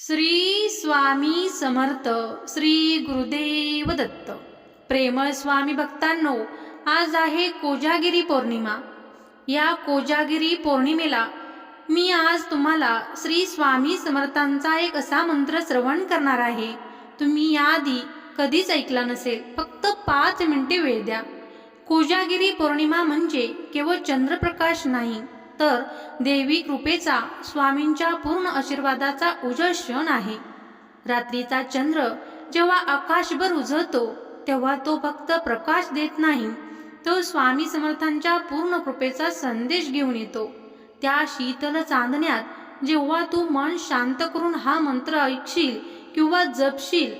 श्री स्वामी समर्थ श्री गुरुदेव दत्त. प्रेमळ स्वामी भक्तांनो आज आहे कोजागिरी पौर्णिमा. या कोजागिरी पौर्णिमेला मी आज तुम्हाला श्री स्वामी समर्थांचा एक असा मंत्र श्रवण करणार आहे. तुम्ही याआधी कधीच ऐकला नसेल फक्त पाच मिनिटे वेळ द्या. कोजागिरी पौर्णिमा म्हणजे केवळ चंद्रप्रकाश नाही तर देवी कृपेचा स्वामींच्या पूर्ण आशीर्वादाचा उजळ क्षण आहे. रात्रीचा चंद्र जेव्हा आकाशभर उजळतो तेव्हा तो फक्त प्रकाश देत नाही. तो स्वामी समर्थांच्या पूर्ण कृपेचा संदेश घेऊन येतो. त्या शीतल चांदण्यात जेव्हा तू मन शांत करून हा मंत्र ऐकशील किंवा जपशील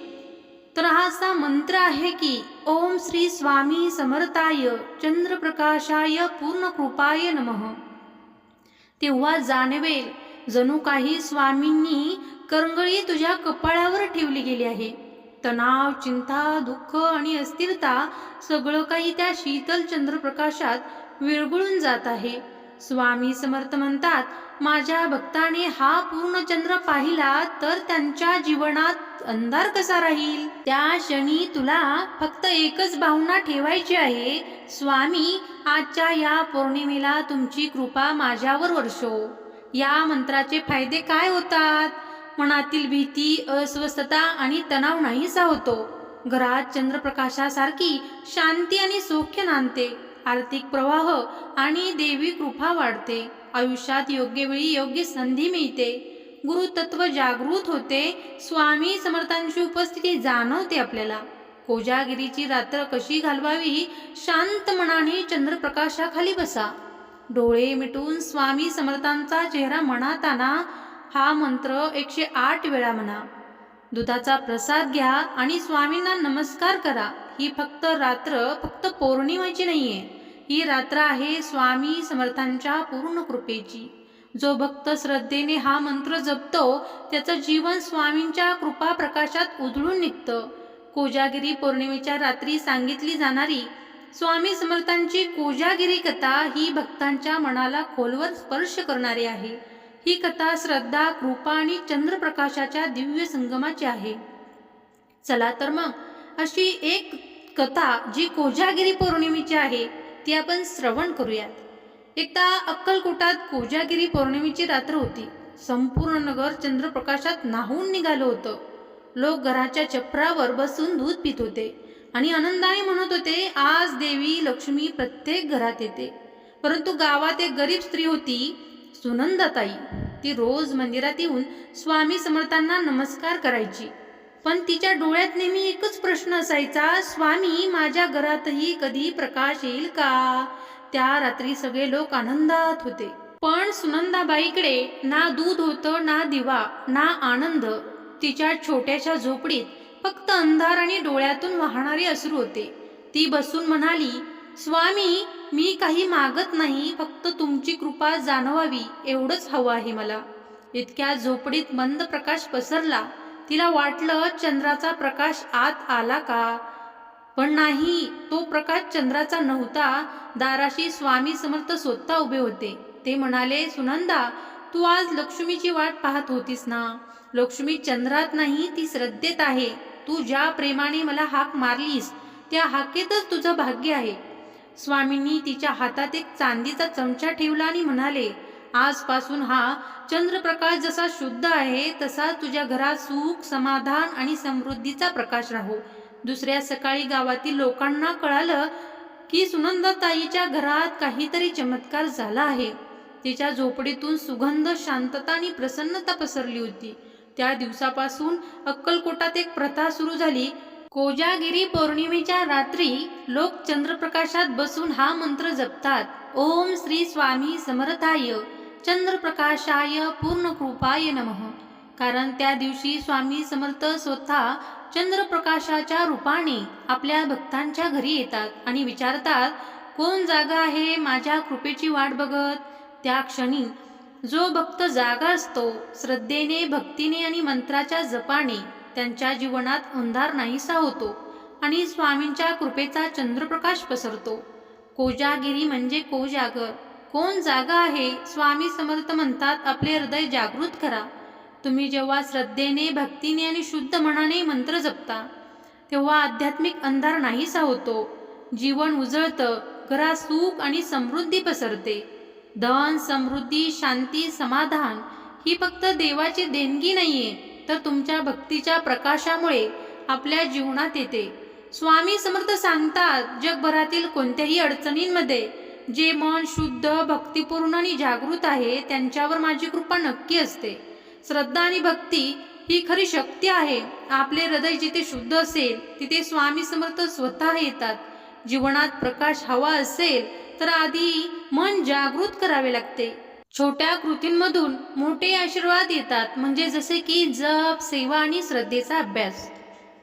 तर हा असा मंत्र आहे की ओम श्री स्वामी समर्थाय चंद्रप्रकाशाय पूर्ण कृपाय नमः. तेव्हा जाणवेल जणू काही स्वामींनी करंगळी तुझ्या कपाळावर ठेवली गेली आहे. तणाव चिंता दुःख आणि अस्थिरता सगळं काही त्या शीतल चंद्रप्रकाशात विरगुळून जात आहे. स्वामी समर्थ म्हणतात माझ्या भक्ताने हा पूर्ण चंद्र पाहिला तर त्यांच्या जीवनात अंधार कसा राहील? त्या क्षणी तुला फक्त एकच भावना ठेवायची आहे. स्वामी आजच्या या पौर्णिमेला तुमची कृपा माझ्यावर वर्षो. या मंत्राचे फायदे काय होतात? मनातील भीती अस्वस्थता आणि तणाव नाहीसा होतो. घरात चंद्रप्रकाशासारखी शांती आणि सौख्य नांदते. आर्थिक प्रवाह आणि देवी कृपा वाढते. आयुष्यात योग्य वेळी योग्य संधी मिळते. गुरुतत्व जागृत होते. स्वामी समर्थांची उपस्थिती जाणवते आपल्याला. कोजागिरीची रात्र कशी घालवावी? शांत मनाने चंद्रप्रकाशाखाली बसा. डोळे मिटून स्वामी समर्थांचा चेहरा म्हणताना हा मंत्र एकशे आठ वेळा म्हणा. दुधाचा प्रसाद घ्या आणि स्वामींना नमस्कार करा. ही फक्त रात्र फक्त पौर्णिमेची नाहीये. ही रात्र आहे स्वामी समर्थांच्या पूर्ण कृपेची. जो भक्त श्रद्धेने हा मंत्र जपतो त्याचं जीवन स्वामींच्या कृपा प्रकाशात उजळून निघतं. कोजागिरी पौर्णिमेच्या रात्री सांगितली जाणारी स्वामी समर्थांची कोजागिरी कथा ही भक्तांच्या मनाला खोलवर स्पर्श करणारी आहे. ही कथा श्रद्धा कृपा आणि चंद्रप्रकाशाच्या दिव्य संगमाची आहे. चला तर मग अशी एक कथा जी कोजागिरी पौर्णिमेची आहे ती आपण श्रवण करूयात. एकदा अक्कलकोटात कोजागिरी पौर्णिमेची रात्र होती. संपूर्ण नगर चंद्रप्रकाशात नाहून निघालं होतं. लोक घराच्या चपरावर बसून दूध पित होते आणि आनंदाने म्हणत होते आज देवी लक्ष्मी प्रत्येक घरात येते. परंतु गावात एक गरीब स्त्री होती सुनंदाताई. ती रोज मंदिरात येऊन स्वामी समर्थांना नमस्कार करायची. पण तिच्या डोळ्यात नेहमी एकच प्रश्न असायचा स्वामी माझ्या घरातही कधी प्रकाश येईल का? त्या रात्री सगळे लोक आनंदात होते. पण सुनंदाबाईकडे ना दूध होतं ना दिवा ना आनंद. तिच्या छोट्याशा झोपडीत फक्त अंधार आणि डोळ्यातून वाहणारे अश्रू होते. ती बसून म्हणाली स्वामी मी काही मागत नाही फक्त तुमची कृपा जाणवावी एवढंच हवं आहे मला. इतक्या झोपडीत मंद प्रकाश पसरला. तिला वाटलं चंद्राचा प्रकाश आत आला का? पण नाही तो प्रकाश चंद्राचा नव्हता. दाराशी स्वामी समर्थ स्वतः उभे होते. ते म्हणाले सुनंदा तू आज लक्ष्मीची वाट पाहत होतीस ना? लक्ष्मी चंद्रात नाही ती श्रद्धेत आहे. तू ज्या प्रेमाने मला हाक मारलीस त्या हाकेतच तुझं भाग्य आहे. स्वामींनी तिच्या हातात एक चांदीचा चमचा ठेवला आणि म्हणाले आजपासून हा चंद्रप्रकाश जसा शुद्ध आहे तसा तुझ्या घरात सुख समाधान आणि समृद्धीचा प्रकाश राहो. दुसऱ्या सकाळी गावातील लोकांना कळालं की सुनंदाताईच्या घरात काहीतरी चमत्कार झाला आहे. तिच्या झोपडीतून सुगंध शांतता आणि प्रसन्नता पसरली होती. त्या दिवसापासून अक्कलकोटात एक प्रथा सुरू झाली. कोजागिरी पौर्णिमेच्या रात्री लोक चंद्रप्रकाशात बसून हा मंत्र जपतात. ओम श्री स्वामी समर्थाय. चंद्रप्रकाशाय पूर्ण कृपाय नमः. कारण त्या दिवशी स्वामी समर्थ स्वतः चंद्रप्रकाशाच्या रूपाने आपल्या भक्तांच्या घरी येतात आणि विचारतात कोण जागा आहे माझ्या कृपेची वाट बघत? त्या क्षणी जो भक्त जागा असतो श्रद्धेने भक्तीने आणि मंत्राच्या जपाने त्यांच्या जीवनात अंधार नाहीसा होतो आणि स्वामींच्या कृपेचा चंद्रप्रकाश पसरतो. कोजागिरी म्हणजे कोजागर. कोण जागा आहे स्वामी समर्थ म्हणतात आपले हृदय जागृत करा. तुम्ही जेव्हा श्रद्धेने भक्तीने आणि शुद्ध मनाने मंत्र जपता तेव्हा आध्यात्मिक अंधार नाहीसा होतो. जीवन उजळतं घरात सुख आणि समृद्धी पसरते. धन समृद्धी शांती समाधान ही फक्त देवाची देणगी नाहीये तर तुमच्या भक्तीच्या प्रकाशामुळे आपल्या जीवनात येते. स्वामी समर्थ सांगतात जगभरातील कोणत्याही अडचणींमध्ये जे मन शुद्ध भक्तिपूर्ण आणि जागृत आहे त्यांच्यावर माझी कृपा नक्की असते. श्रद्धा आणि भक्ती ही खरी शक्ती आहे. आपले हृदय जिथे शुद्ध असेल तिथे स्वामी समर्थ स्वतः येतात. जीवनात प्रकाश हवा असेल तर आधी मन जागृत करावे लागते. छोट्या कृतींमधून मोठे आशीर्वाद येतात. म्हणजे जसे की जप सेवा आणि श्रद्धेचा अभ्यास.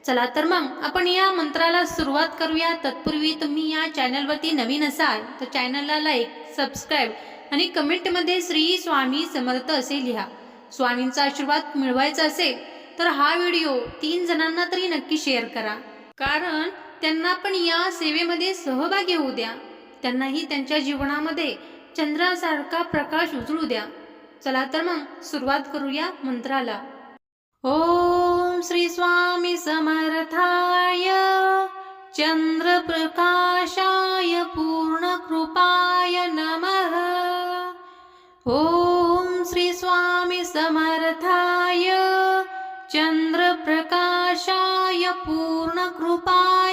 चला तर मग आपण या मंत्राला सुरुवात करूया. तत्पूर्वी तुम्ही या चॅनलवरती नवीन असाल तर चॅनलला लाईक सबस्क्राईब आणि कमेंटमध्ये श्री स्वामी समर्थ असे लिहा. स्वामींचा आशीर्वाद मिळवायचा असेल तर हा व्हिडिओ तीन जणांना तरी नक्की शेअर करा. कारण त्यांना पण या सेवेमध्ये सहभागी होऊ द्या. त्यांनाही त्यांच्या जीवनामध्ये चंद्रासारखा प्रकाश उजळू द्या. चला तर मग सुरुवात करूया मंत्राला. ओम श्री स्वामी समर्थाय. चंद्रप्रकाशाय पूर्णकृपाय नमः. ओम श्री स्वामी समर्थाय. पूर्ण पूर्णकृपाय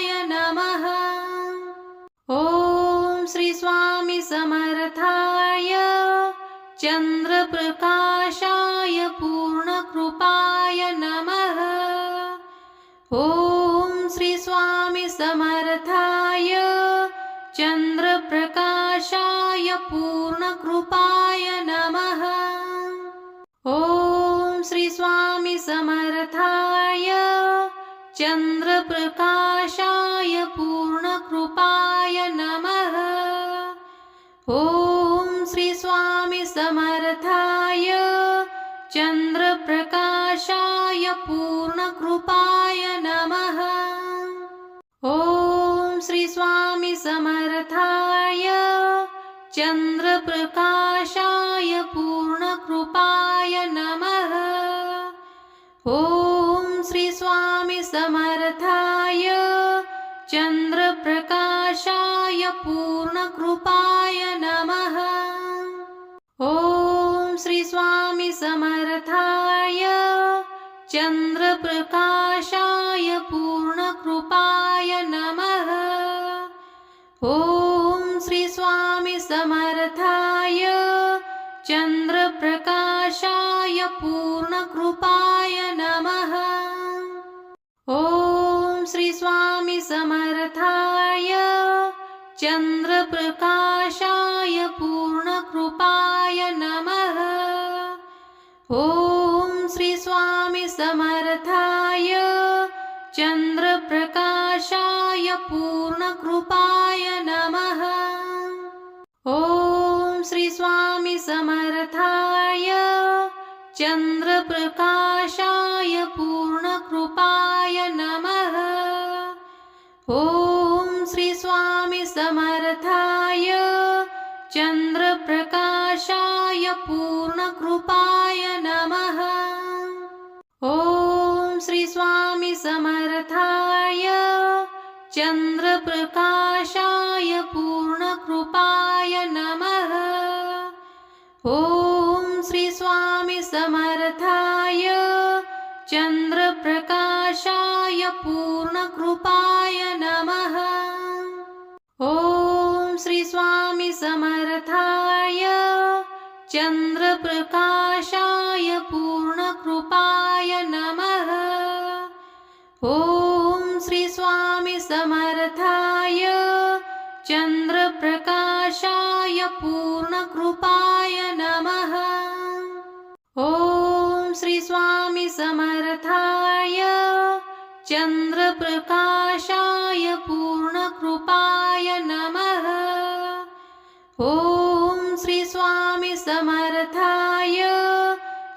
समर्थाय चंद्रप्रकाशाय पूर्णकृपाय नमः। ॐ श्री स्वामी समर्थाय चंद्रप्रकाशाय पूर्णकृपाय नमः। ॐ श्री स्वामी समर्थाय चंद्रप्रकाशाय पूर्णकृपाय नमः। ओम श्री स्वामी समर्थाय चंद्रप्रकाशाय पूर्णकृपाय नमः। ओम श्री स्वामी समर्थाय चंद्रप्रकाशाय पूर्णकृपाय नमः। ओम श्री स्वामी समर्थाय चंद्रप्रकाशाय पूर्णकृपाय नमः पूर्णकृपाय नमः। ॐ श्री समर्थाय चन्द्रप्रकाशाय पूर्णकृपाय नमः। ॐ श्र समर्थाय चन्द्रप्रकाशाय पूर्णकृपाय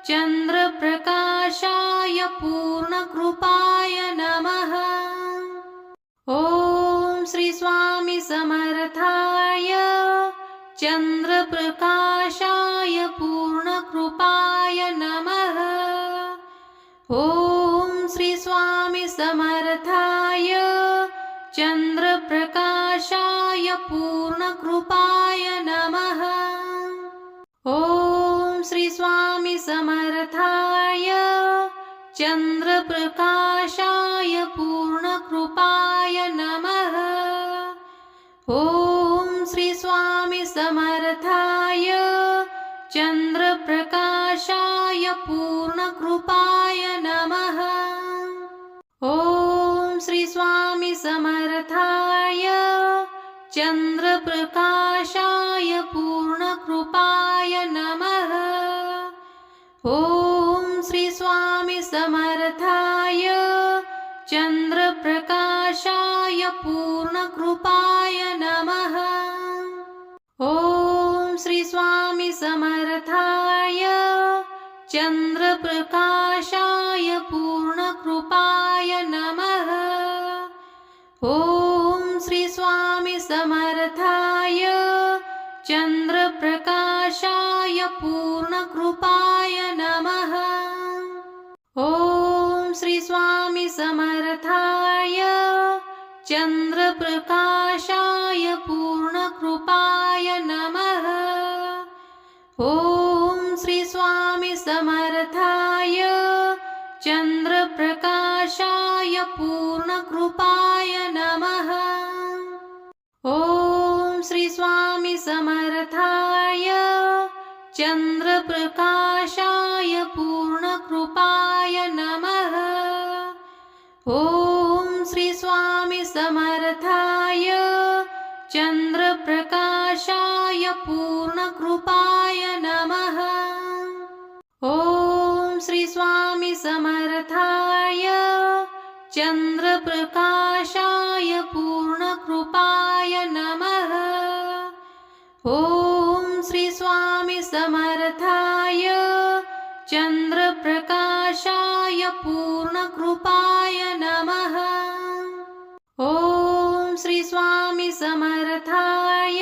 चन्द्रप्रकाशाय पूर्णकृपाय नमः। ॐ श्रीस्वामी समर्थाय चन्द्रप्रकाशाय पूर्णकृपाय नमः। ॐ श्रीस्वामी समर्थाय चन्द्रप्रकाशाय पूर्णकृपाय चन्द्रप्रकाशाय पूर्णकृपाय नमः। ॐ श्रीस्वामिसमर्थाय चन्द्रप्रकाशाय पूर्णकृपाय नमः। ॐ श्रीस्वामिसमर्थाय चन्द्रप्रकाशाय पूर्ण चन्द्रप्रकाशाय पूर्णकृपाय नमः। ॐ श्री स्वामी समर्थाय चन्द्रप्रकाशाय पूर्णकृपाय नमः। ॐ श्री स्वामी समर्थाय चन्द्रप्रकाशाय श्री स्वामी समर्थाय। चन्द्रप्रकाशाय पूर्णकृपाय नमः। ॐ श्री स्वामी समर्थाय। चन्द्रप्रकाशाय पूर्णकृपाय नमः। ॐ श्री स्वामी समर्थाय।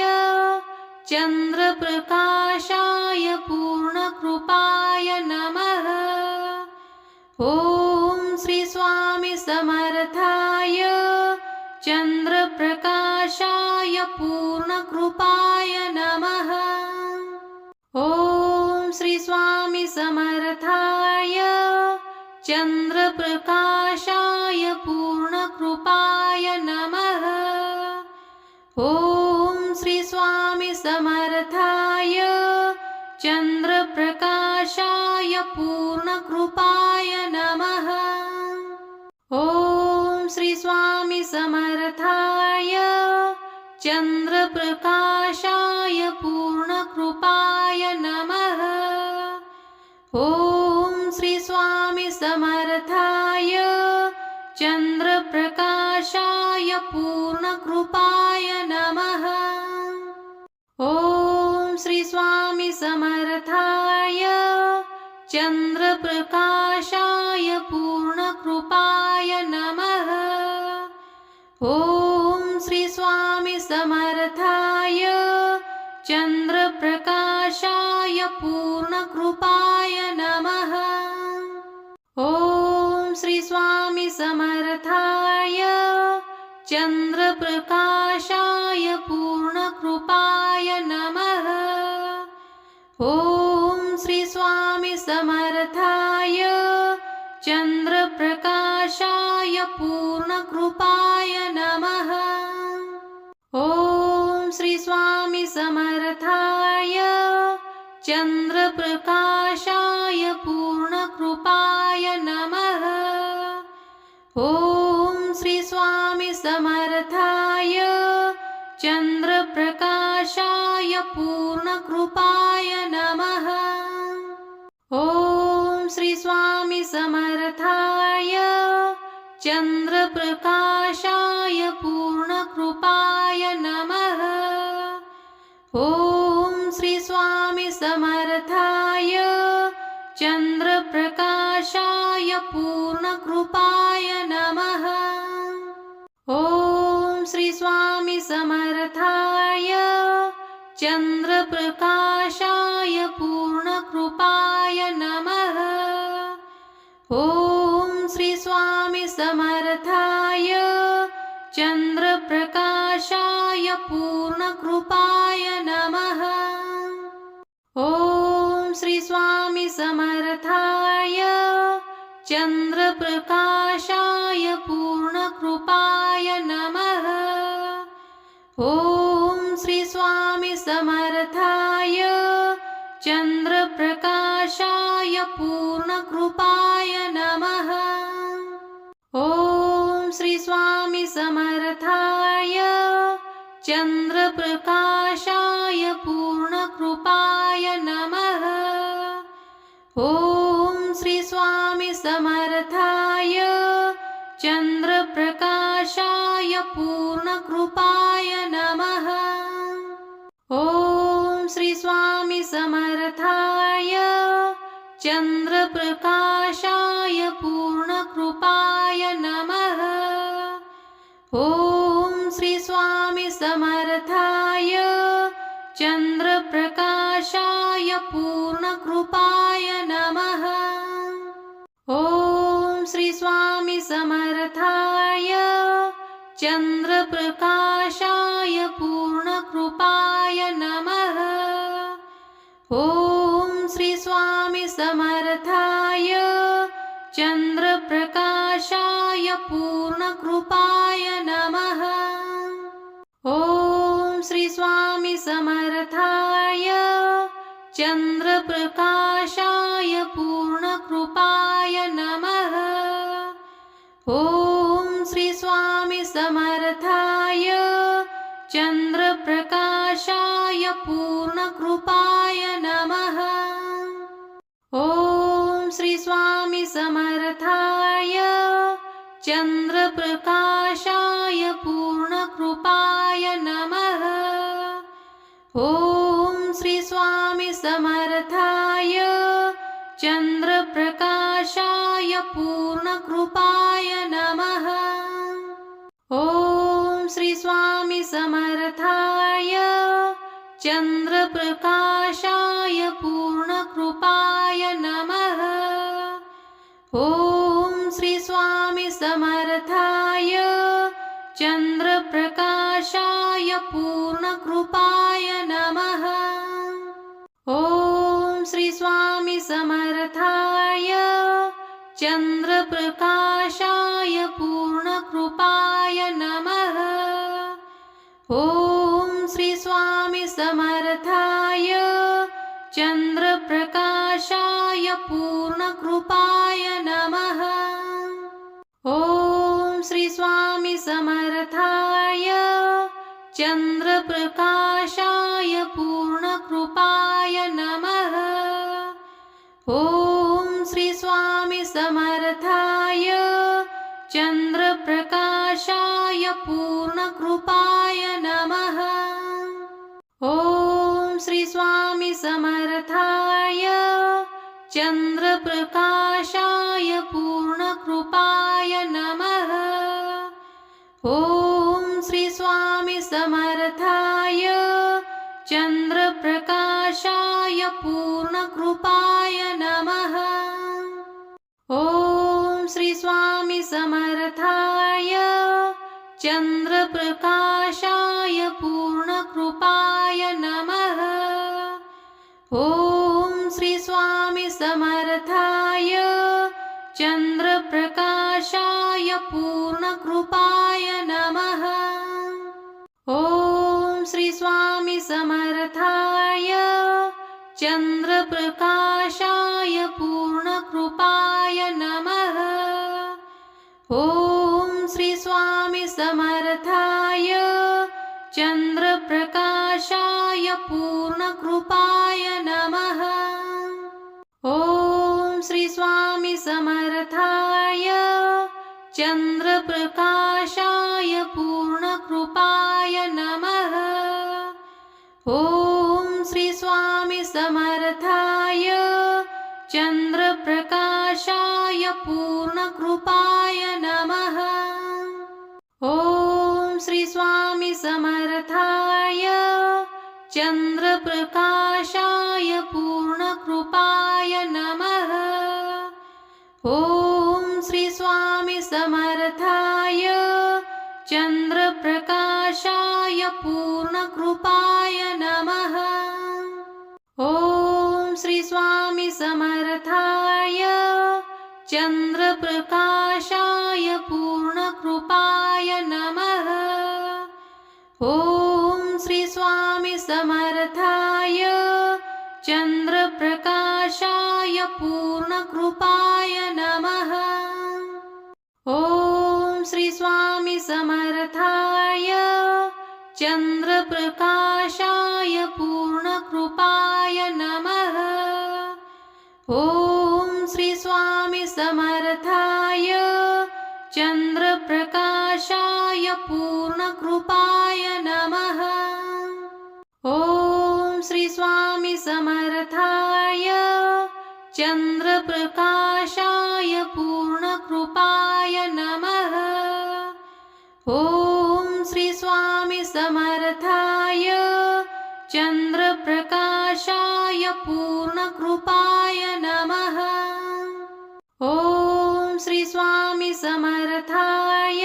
चन्द्रप्रकाशाय पूर्णकृपाय नमः। पूर्णकृपाय नमः। ॐ श्री स्वामी समर्थाय चन्द्रप्रकाशाय पूर्णकृपाय नमः। ॐ श्री स्वामी समर्थाय चन्द्रप्रकाशाय पूर्णकृपाय नमः। ॐ श्री स्वामी समर्थाय चन्द्रप्रकाशाय पूर्णकृपाय नमः। ॐ श्री स्वामी समर्थाय चन्द्रप्रकाशाय पूर्णकृपाय नमः। ॐ श्री चन्द्रप्रकाशाय पूर्णकृपाय नमः। ॐ श्री स्वामी समर्थाय चन्द्रप्रकाशाय पूर्णकृपाय नमः। ॐ श्री स्वामी समर्थाय चन्द्रप्रकाशाय पूर्णकृपाय नमः पूर्णकृपाय नमः। ॐ श्री स्वामी समर्थाय श्री स्वामी समर्थाय चन्द्रप्रकाशाय पूर्णकृपाय चन्द्रप्रकाशाय पूर्णकृपाय नमः। ॐ श्री समर्थाय चन्द्रप्रकाशाय पूर्णकृपाय नमः। ॐ श्री समर्थाय चन्द्रप्रकाशाय पूर्णकृपाय नमः प्रकाशाय पूर्णकृपाय नमः। ॐ श्रीस्वामिसमर्थाय चन्द्रप्रकाशाय पूर्णकृपाय नमः। ॐ श्रीस्वामिसमर्थाय चन्द्रप्रकाशाय पूर्णकृपाय नमः। कृपाय नमः। ॐ श्री स्वामी समर्थाय चन्द्रप्रकाशाय पूर्णकृपाय नमः। ॐ श्री स्वामी समर्थाय चन्द्रप्रकाशाय पूर्णकृपाय नमः। ॐ श्री स्वामी समर्था चन्द्रप्रकाशाय य नमः। ॐ श्रीस्वामिसमर्थाय चन्द्रप्रकाशाय पूर्णकृपाय नमः। ॐ श्रीस्वामिसमर्थाय चन्द्रप्रकाशाय श्री स्वामी समर्थाय चन्द्रप्रकाशाय पूर्णकृपाय नमः। ॐ श्री स्वामी समर्थाय चन्द्रप्रकाशाय पूर्णकृपाय नमः। ॐ श्री स्वामी समर्थाय चन्द्रप्रकाशाय पूर्णकृपाय नमः य नमः। ॐ श्री समर्थाय चन्द्रप्रकाशाय पूर्णकृपाय नमः। ॐ श्री स्वामी चन्द्रप्रकाशाय पूर्णकृपाय नमः। पूर्णकृपाय नमः पूर्णकृपाय नमः। ॐ श्री स्वामी समर्थाय चन्द्रप्रकाशाय पूर्णकृपाय नमः। ॐ श्री स्वामी समर्थाय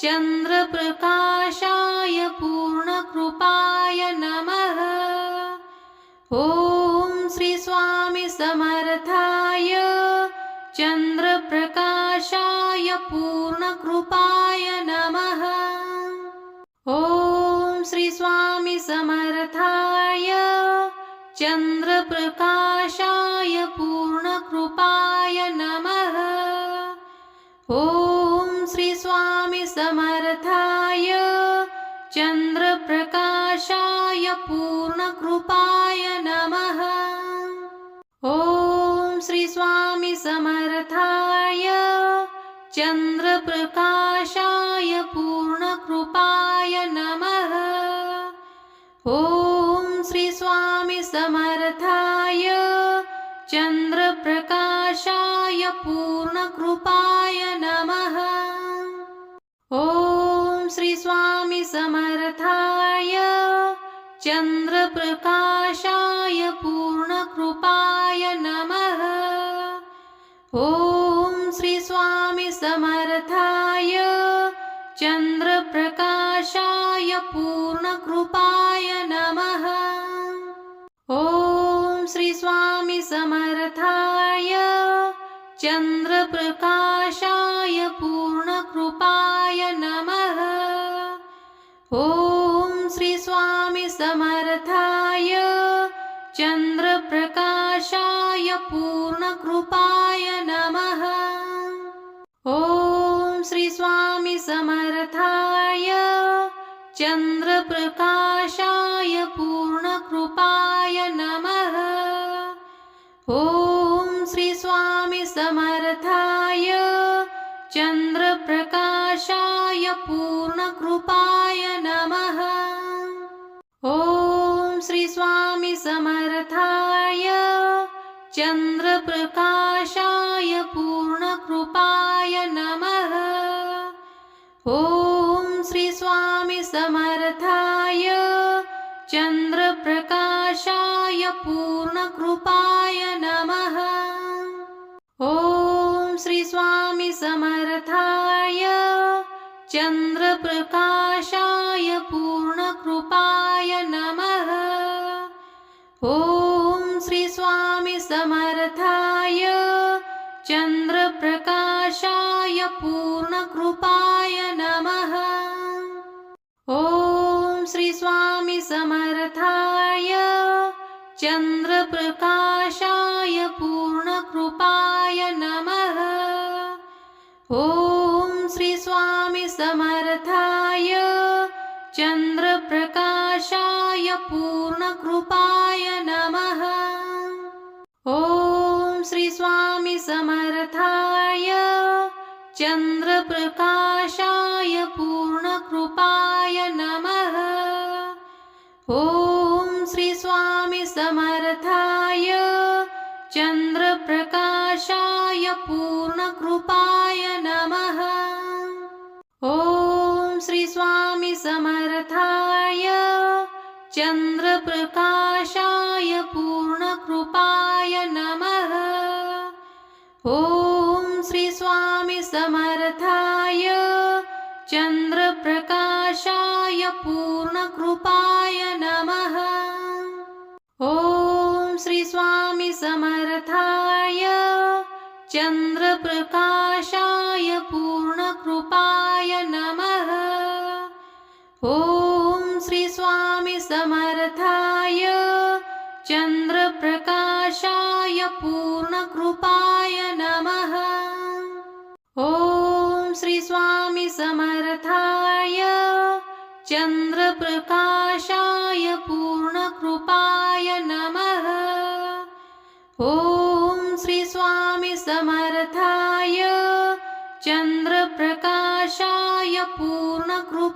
चन्द्रप्रकाशाय पूर्णकृपाय नमः चन्द्रप्रकाशाय पूर्णकृपाय नमः। ॐ श्री समर्थाय चन्द्रप्रकाशाय चन्द्रप्रकाशाय पूर्णकृपाय नमः। ॐ श्री समर्थाय चन्द्रप्रकाशाय पूर्णकृपाय नमः। ॐ श्री समर्थाय चन्द्रप्रकाशाय चन्द्रप्रकाशाय पूर्णकृपाय नमः। ॐ श्री स्वामी समर्थाय चन्द्रप्रकाशाय पूर्णकृपाय नमः। ॐ श्री स्वामी प्रकाशाय पूर्णकृपाय नमः। ॐ श्री स्वामी समर्थाय। चन्द्रप्रकाशाय पूर्णकृपाय नमः। ॐ श्री स्वामी समर्थाय। चन्द्रप्रकाश समर्थाय चन्द्रप्रकाशाय पूर्णकृपाय नमः। ॐ श्री स्वामी समर्थाय चन्द्रप्रकाशाय पूर्णकृपाय नमः। ॐ श्री स्वामी समर्थाय चन्द्रप्रकाशाय पूर्णकृपाय नमः। पाय नमः। ॐ श्रीस्वामिसमर्थाय चन्द्रप्रकाशाय पूर्णकृप